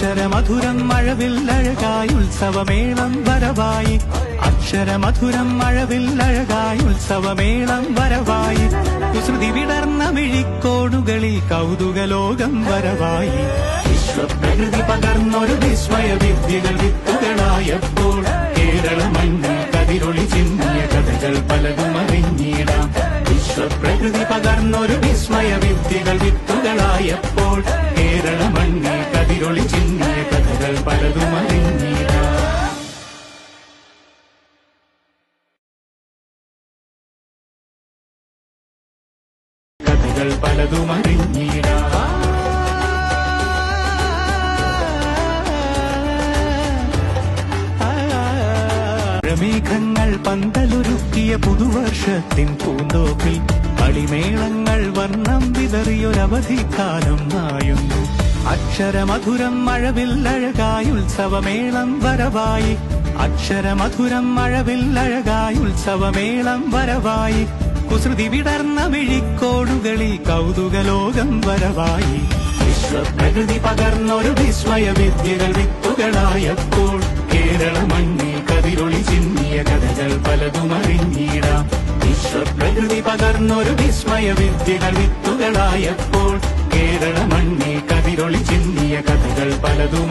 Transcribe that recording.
അക്ഷരമധുരം മഴവില്ലഴകായി ഉത്സവമേളം വരവായി. അക്ഷരമധുരം മഴവില്ലഴകായി ഉത്സവമേളം വരവായി. കുസൃതി വിടർന്ന മിഴിക്കോടുകളിൽ കൗതുകലോകം വരവായി. വിശ്വപ്രകൃതി പകർന്നൊരു വിസ്മയ വിദ്യകൾ വിത്തുകളായപ്പോൾ കേരളമണ്ണിൽ കതിരൊളി ചിന്തിയ കഥകൾ പലതും വിശ്വപ്രകൃതി പകർന്നൊരു വിസ്മയ വിദ്യകൾ വിത്തുകളായപ്പോൾ കേരള മണ്ണിൽ കതിരൊളി ചിന്നിയ കഥകൾ പലതും അറിഞ്ഞിടാം. കഥകൾ പലതും പന്തലൊരുക്കിയ പുതുവർഷത്തിൻ പൂന്തോപ്പിൽ കളിമേളങ്ങൾ വർണം വിതറിയൊരവധിക്കാലം നായുന്നു. അക്ഷരമധുരം മഴവിൽ അഴകായ ഉത്സവമേളം വരവായി. അക്ഷരമധുരം മഴവിൽ അഴകായ ഉത്സവമേളം വരവായി. കുസൃതി വിടർന്ന വിഴിക്കോടുകളിൽ കൗതുകലോകം വരവായി. വിശ്വപ്രകൃതി പകർന്നൊരു വിസ്മയ വിദ്യകൾ വിത്തുകളായപ്പോൾ വിസ്മയ വിദ്യകൾ വിത്തുകളായപ്പോൾ കേരള മണ്ണിൽ കതിരൊളി ചിന്നിയ കഥകൾ പലതും